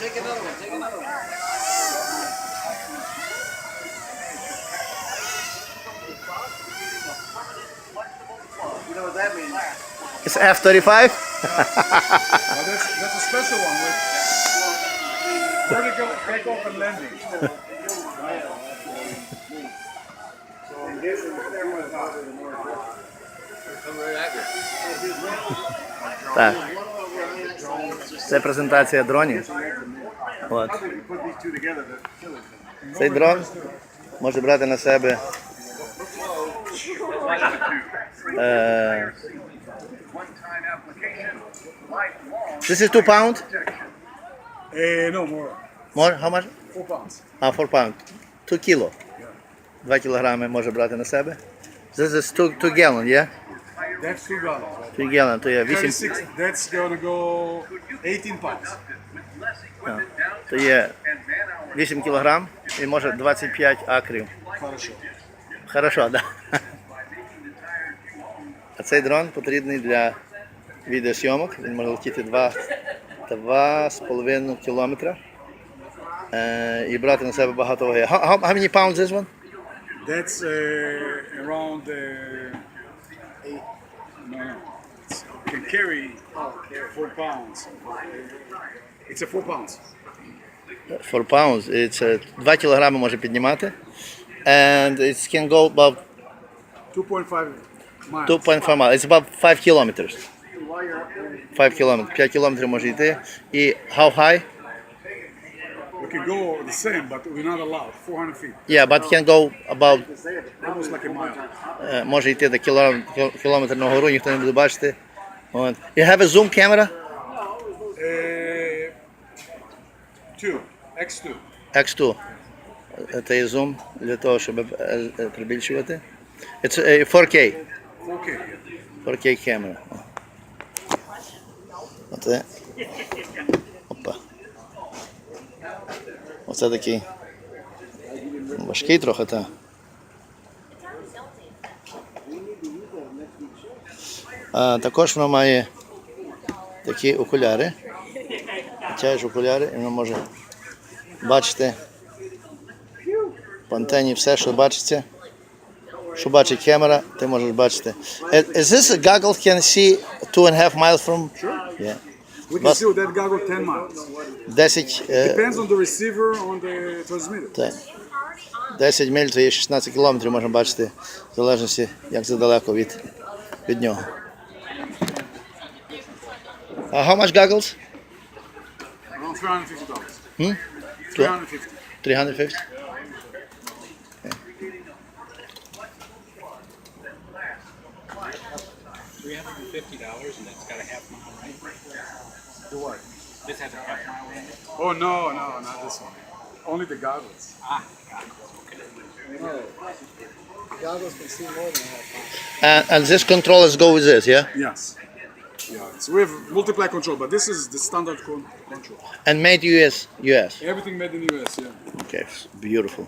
Take another one. Take another one. You know what that means? It's F-35? Well, that's, that's a special one with vertical takeoff and landing. Так. Це презентація дронів. От. You put these two together to kill it. Цей дрон може брати на себе. Е, This is two pound? Eh, no more. More? How much? Four pounds. А, four pound. Two kilo. Два кілограми може брати на себе. This is two, two gallon, yeah? That's two gallons. Right? Two gallon, то є 8, That's gonna go 18 pounds. То є 8 кілограм і може 25 акрів. Хорошо. Хорошо, да. А цей дрон потрібний для відеосйомок. Він може летіти 2, 2,5 кілометра. Е, і брати на себе багато ваги. How, how, how many pounds is one? That's uh, around uh, eight. No, can carry four pounds. It's a four pounds. 4 pounds. It's, е, 2 кілограми може піднімати. And it can go about 2.5 miles. 2.5 miles. It's about 5 kilometers. 5 kilometers. 5 кілометрів може йти. І how high? We can go the same, but we're not allowed. 400 feet, Yeah, but can go about almost like a mile. Е, може йти до кілометр на гору, ніхто не буде бачити. От. You have a zoom camera? Uh, two, X2. X2. Е, Це є зум для того, щоб е, е, прибільшувати. It's a 4K. 4K. yeah. 4K камера. Оце. Опа. Оце такий. Важкий трохи, так. Також воно має такі окуляри. Тяж окуляри, і воно може бачити по антені все, що бачиться. Що бачить камера, ти можеш бачити. Is this a goggle can see two and a half miles from? Yeah. We can see with that goggle 10 miles. 10, е, Depends on the receiver on the transmitter. так. 10 миль то є 16 кілометрів, можна бачити, в залежності, як це далеко від, від нього. Uh, how much goggles? Around 350 dollars. Hmm? 350. 350? Three hundred and fifty dollars, and that's got a half mile, right? The what? This has a half mile in it. Oh no, no, not this one. Only the goggles. Ah, got it. Okay. Goggles can see more than half. And, and this controllers go with this, yeah? Yes. Yeah. So we have multiply control, but this is the standard con- control. And made US, US. Everything made in US. Yeah. Okay, beautiful.